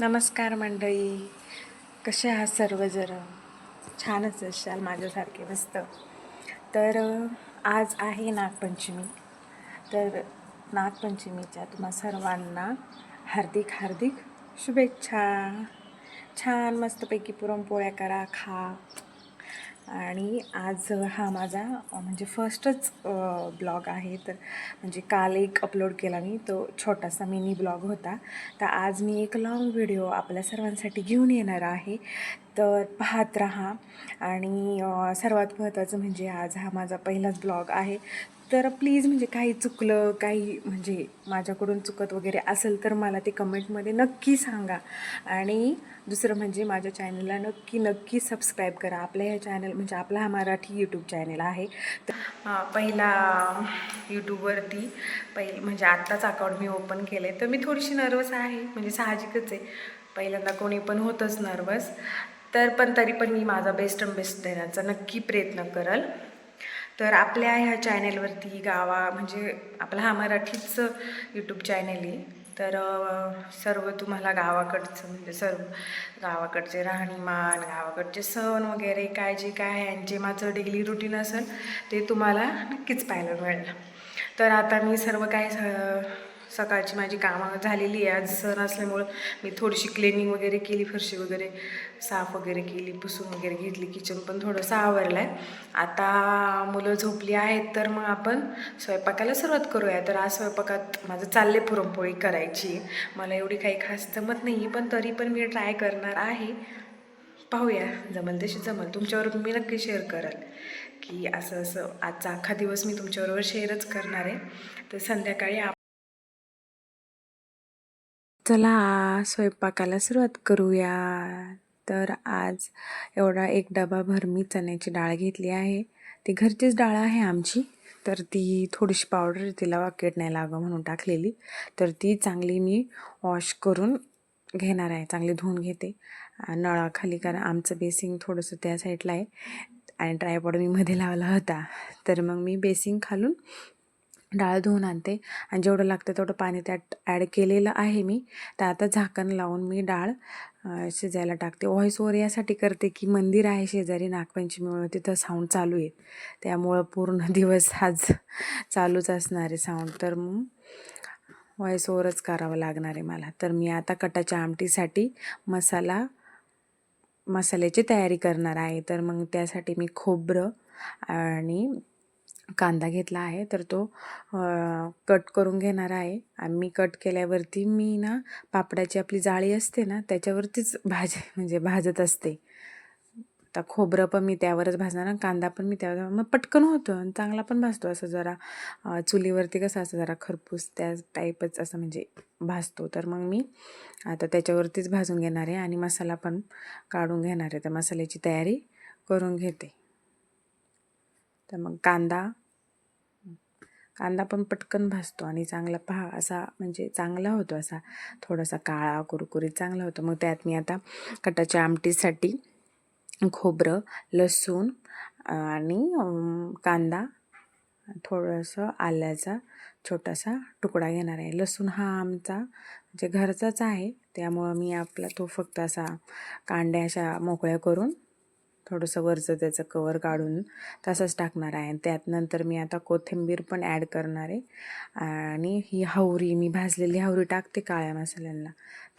नमस्कार मंडळी. कसे आहात सर्वजण? छानच असाल माझ्यासारखे मस्त. तर आज आहे नागपंचमी. तर नागपंचमीच्या तुम्हा सर्वांना हार्दिक हार्दिक शुभेच्छा. छान मस्तपैकी पुरणपोळ्या करा खा. आणि आज हा माझा म्हणजे फर्स्टच ब्लॉग आहे. तर म्हणजे काल एक अपलोड केला मी. तो छोटासा मिनी ब्लॉग होता. तर आज मी एक लॉंग व्हिडिओ आपल्या सर्वांसाठी घेऊन येणार आहे. तर पाहत राहा. आणि सर्वात महत्त्वाचं म्हणजे आज हा माझा पहिलाच ब्लॉग आहे. तर प्लीज म्हणजे काही चुकलं काही म्हणजे माझ्याकडून चुकत वगैरे असेल तर मला ते कमेंटमध्ये नक्की सांगा. आणि दुसरं म्हणजे माझ्या चॅनलला नक्की नक्की सबस्क्राईब करा. आपल्या ह्या चॅनल म्हणजे आपला हा मराठी यूट्यूब चॅनल आहे. तर पहिला यूट्यूबवरती पहिले म्हणजे आत्ताच अकाउंट मी ओपन केलं आहे तर मी थोडीशी नर्वस आहे. म्हणजे साहजिकच आहे. पहिल्यांदा कोणी पण होतंच नर्वस तर पण तरी पण मी माझा बेस्ट बेस्ट देण्याचा नक्की प्रयत्न करल. तर आपल्या ह्या चॅनेलवरती गावा म्हणजे आपला हा मराठीच यूट्यूब चॅनेल आहे. तर सर्व तुम्हाला गावाकडचं म्हणजे सर्व गावाकडचे राहणीमान गावाकडचे सण वगैरे काय जे काय आहे आणि जे माझं डेली रुटीन असेल ते तुम्हाला नक्कीच पाहायला मिळेल. तर आता मी सर्व काय स- सकाळची माझी कामं झालेली आहे. आज सण असल्यामुळं मी थोडीशी क्लिनिंग वगैरे केली फरशी वगैरे साफ वगैरे केली पुसून वगैरे घेतली किचन पण थोडंसं आवरलं आहे आता मुलं झोपली आहेत तर मग आपण स्वयंपाकाला सुरुवात करूया. तर आज स्वयंपाकात माझं चालले पुरणपोळी करायची. मला एवढी काही खास जमत नाही पण तरी पण मी ट्राय करणार आहे. पाहूया. जमल तशी जमल. तुमच्यावर मी नक्की शेअर कराल की असं असं आजचा अख्खा दिवस मी तुमच्याबरोबर शेअरच करणार आहे. तर संध्याकाळी चला स्वयंपाकाला सुरुवात करूया. तर आज एवढा एक डबाभर मी चण्याची डाळ घेतली आहे. ती घरचीच डाळ आहे आमची. तर ती थोडीशी पावडर तिला वाकेट नाही लागं म्हणून टाकलेली. तर ती चांगली मी वॉश करून घेणार आहे. चांगली धुवून घेते. नळाखाली कारण आमचं बेसिंग थोडंसं त्या साईडला आहे. आणि ट्रायपॉड मी मध्ये लावला होता. तर मग मी बेसिंग खालून डाळ धुवून आणते. आणि जेवढं लागतं तेवढं पाणी त्यात ॲड केलेलं आहे मी. तर आता झाकण लावून मी डाळ शिजायला टाकते. व्हॉईस ओव्हर यासाठी करते की मंदिर आहे शेजारी नागपंचमीमुळे तिथं साऊंड चालू आहे त्यामुळं पूर्ण दिवस आज चालूच असणार आहे साऊंड तर मग व्हॉईस ओवरच करावं लागणार आहे मला. तर मी आता कटाच्या आमटीसाठी मसाला मसाल्याची तयारी करणार आहे. तर मग त्यासाठी मी खोबरं आणि कांदा घेतला आहे तर तो कट करून घेणार आहे. आणि मी कट केल्यावरती मी ना पापडाची आपली जाळी असते ना त्याच्यावरतीच भाज म्हणजे भाजत असते. आता खोबरं पण मी त्यावरच भाजणार आणि कांदा पण मी त्यावर मग पटकन होतो आणि चांगला पण भाजतो. असं जरा चुलीवरती कसं असं जरा खरपूस त्या टाईपच असं म्हणजे भाजतो. तर मग मी आता त्याच्यावरतीच भाजून घेणार आहे आणि मसाला पण काढून घेणार आहे. तर मसाल्याची तयारी करून घेते. तर मग कांदा. कांदा पण पटकन भाजतो आणि चांगला पहा असा म्हणजे चांगला होतो असा थोडासा काळा कुरकुरीत चांगला होतो. मग त्यात मी आता कटाच्या आमटीसाठी खोबरं लसूण आणि कांदा थोडंसं आल्याचा छोटासा तुकडा घेणार आहे. लसूण हा आमचा म्हणजे घरचाच आहे. त्यामुळं मी आपला तो फक्त असा कांड्या अशा मोकळ्या करून थोडंसं वरचं त्याचं कवर काढून तसंच टाकणार आहे. आणि त्यात नंतर मी आता कोथिंबीर पण ॲड करणार आहे. आणि ही हवरी मी भाजलेली हवरी टाकते काळ्या मसाल्यांना.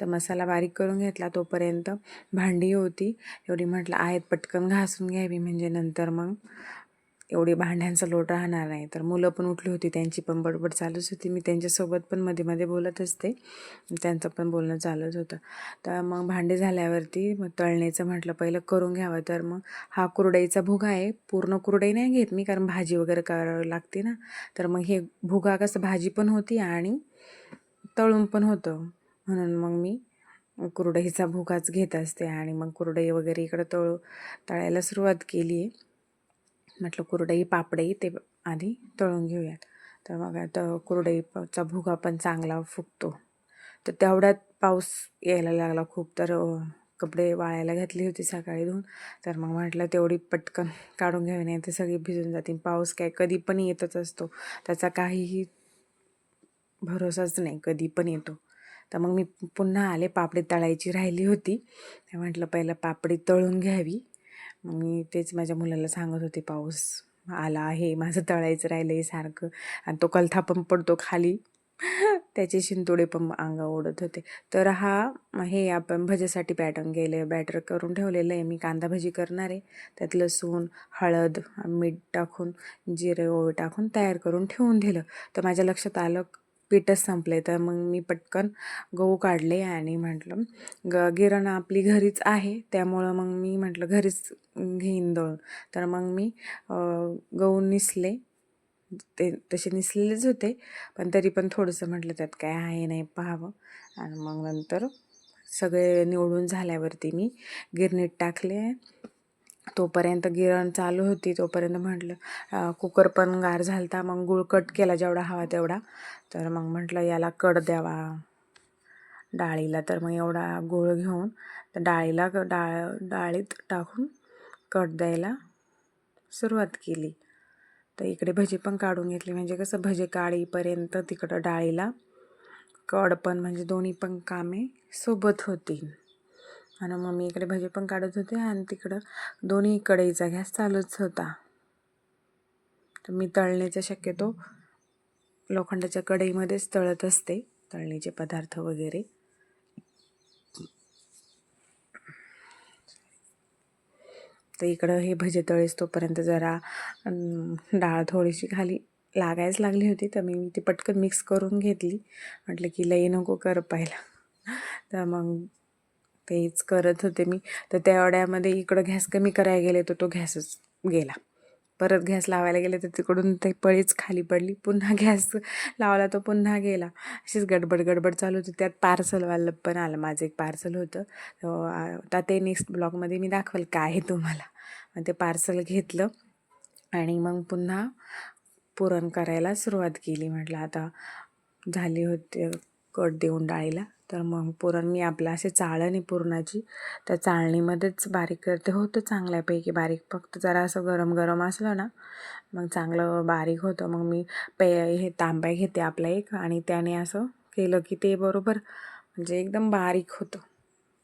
तर मसाला बारीक करून घेतला तोपर्यंत भांडी होती. एवढी म्हटलं आहेत पटकन घासून घ्यावी. म्हणजे नंतर मग एवढी भांड्यांचा लोट राहणार नाही. तर मुलं पण उठली होती त्यांची पण बडबड चालूच होती. मी त्यांच्यासोबत पण मध्ये मध्ये बोलत असते. त्यांचं पण बोलणं चालूच होतं. तर मग भांडे झाल्यावरती मग तळण्याचं म्हटलं पहिलं करून घ्यावं. तर मग हा कुरडईचा भुगा आहे. पूर्ण कुरडई नाही घेत मी कारण भाजी वगैरे करावी लागते ना. तर मग हे भुगा कसं भाजी पण होती आणि तळून पण होतं. म्हणून मग मी कुरडईचा भुगाच घेत असते. आणि मग कुरडई वगैरे इकडं तळू तळायला सुरुवात केली आहे म्हटलं कुरडई पापडई ते आधी तळून घेऊयात. तर मग आता कुरडईचा भुगा पण चांगला फुगतो. तर तेवढ्यात पाऊस यायला लागला खूप तर कपडे वाळायला घातली होती सकाळी धुवून. तर मग म्हटलं तेवढी पटकन काढून घ्यावी नाही तर सगळी भिजून जातील. पाऊस काय कधी पण येतच असतो. त्याचा काहीही भरोसाच नाही कधी पण येतो. तर मग मी पुन्हा आले पापडी तळायची राहिली होती. म्हटलं पहिलं पापडी तळून घ्यावी. मी तेच माझ्या मुलाला सांगत होते पाऊस आला आहे माझं तळायचं राहिलं आहे सारखं. आणि तो कलथा पण पडतो खाली. त्याचे शिंतोडे पण अंगा ओढत होते. तर हा हे आपण भजीसाठी पॅटर्न गेले बॅटर करून ठेवलेलं आहे. मी कांदा भजी करणार आहे. त्यात लसूण हळद मीठ टाकून जिरे ओळ टाकून तयार करून ठेवून दिलं. तर माझ्या लक्षात आलं पीठच संपले तर मग मी पटकन गहू काढले आणि म्हटलं ग गिरण आपली घरीच आहे. त्यामुळं मग मी म्हटलं घरीच घेईन दळून. तर मग मी गहू निसले. ते तसे निसलेलेच होते. पण तरी पण थोडंसं म्हटलं त्यात काय आहे नाही पाहावं. आणि मग नंतर सगळे निवडून झाल्यावरती मी गिरणीत टाकले. तोपर्यंत गिरण चालू होती तोपर्यंत म्हटलं कुकर पण गार झालता मग गुळ कट केला जेवढा हवा तेवढा. तर मग म्हटलं याला कड द्यावा डाळीला. तर मग एवढा गुळ घेऊन तर डाळीला डाळ डाळीत टाकून कट द्यायला सुरुवात केली. तर इकडे भजी पण काढून घेतली. म्हणजे कसं भजी काढीपर्यंत तिकडं डाळीला कड पण म्हणजे दोन्ही पण कामे सोबत होती. आणि मग मी इकडे भजी पण काढत होते आणि तिकडं दोन्ही कढईचा गॅस चालूच होता. तर मी तळण्याचा शक्यतो लोखंडाच्या कढईमध्येच तळत असते तळणीचे पदार्थ वगैरे. तर इकडं हे भजे तळेस तोपर्यंत जरा डाळ थोडीशी खाली लागायच लागली होती तर मी ती पटकन मिक्स करून घेतली. म्हटलं की लई नको कर पाहिला. तर मग तेच करत होते मी. तर त्या ओढ्यामध्ये इकडं गॅस कमी करायला गेले तर तो गॅसच गेला. परत गॅस लावायला गेले तर तिकडून ते पळीच खाली पडली. पुन्हा गॅस लावला तो पुन्हा गेला. अशीच गडबड गडबड चालू होती. त्यात पार्सलवालं पण आलं माझं एक पार्सल होतं. आता ते नेक्स्ट ब्लॉगमध्ये मी दाखवेल काय आहे तुम्हाला. मग ते पार्सल घेतलं आणि मग पुन्हा पुरण करायला सुरुवात केली. म्हटलं आता झाली होती कट देऊन डाळीला. तर मग पुरण मी आपलं असे चाळणी पुरणाची. त्या चाळणीमध्येच बारीक करते. होतं चांगल्यापैकी बारीक. फक्त जरा असं गरम गरम असलं ना मग चांगलं बारीक होतं. मग मी पे हे तांब्या घेते आपला एक आणि त्याने असं केलं की ते बरोबर म्हणजे एकदम बारीक होतं.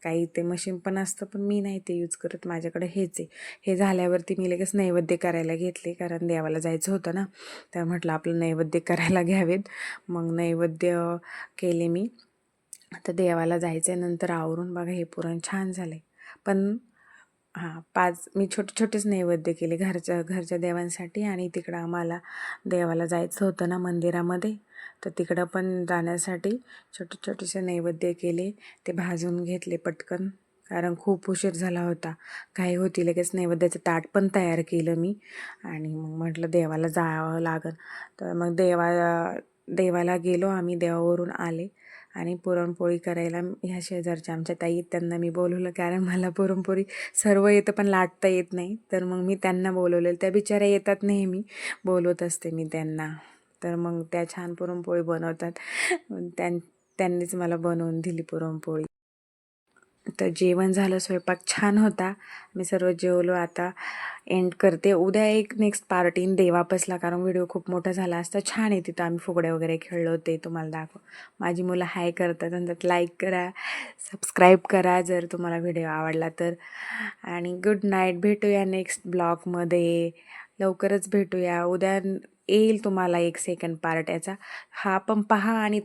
काही ते मशीन पण असतं पण मी नाही ते यूज करत. माझ्याकडे हेच आहे. हे झाल्यावरती मी लगेच नैवेद्य करायला घेतले कारण देवाला जायचं होतं ना. तर म्हटलं आपलं नैवेद्य करायला घ्यावेत. मग नैवेद्य केले मी. आता देवाला जायचं आहे नंतर आवरून बघा हे पुरण छान झालं आहे पण हां पाच मी छोटे छोटेच नैवेद्य केले घरच्या घरच्या देवांसाठी आणि तिकडं आम्हाला देवाला जायचं होतं ना मंदिरामध्ये तर तिकडं पण जाण्यासाठी छोटे छोटेसे नैवेद्य केले ते भाजून घेतले पटकन कारण खूप उशीर झाला होता. काही होती लगेच नैवेद्याचं ताट पण तयार केलं मी आणि मग म्हटलं देवाला जावं लागन. तर मग देवा देवाला गेलो आम्ही देवावरून आले. आणि पुरणपोळी करायला ह्या शेजारच्या आमच्या ताई त्यांना मी बोलवलं कारण मला पुरणपोळी सर्व येतं पण लाटता येत नाही. तर मग मी त्यांना बोलवलेलं त्या बिचाऱ्या येतात नेहमी बोलवत असते मी त्यांना. तर मग त्या छान पुरणपोळी बनवतात. त्यां त्यांनीच मला बनवून दिली पुरणपोळी. तर जेवण झालं स्वयंपाक छान होता. मी सर्व जेवलो. आता एंड करते. उद्या एक नेक्स्ट पार्टी देवापसला कारण व्हिडिओ खूप मोठा झाला असता. छान आहे तिथं आम्ही फुगडे वगैरे खेळलो ते तुम्हाला दाखव. माझी मुलं हाय करतात आणि त्यात लाईक करा सबस्क्राईब करा जर तुम्हाला व्हिडिओ आवडला तर. आणि गुड नाईट भेटूया नेक्स्ट ब्लॉगमध्ये लवकरच भेटूया. उद्या येईल तुम्हाला एक सेकंड पार्ट याचा. हा पण पहा आणि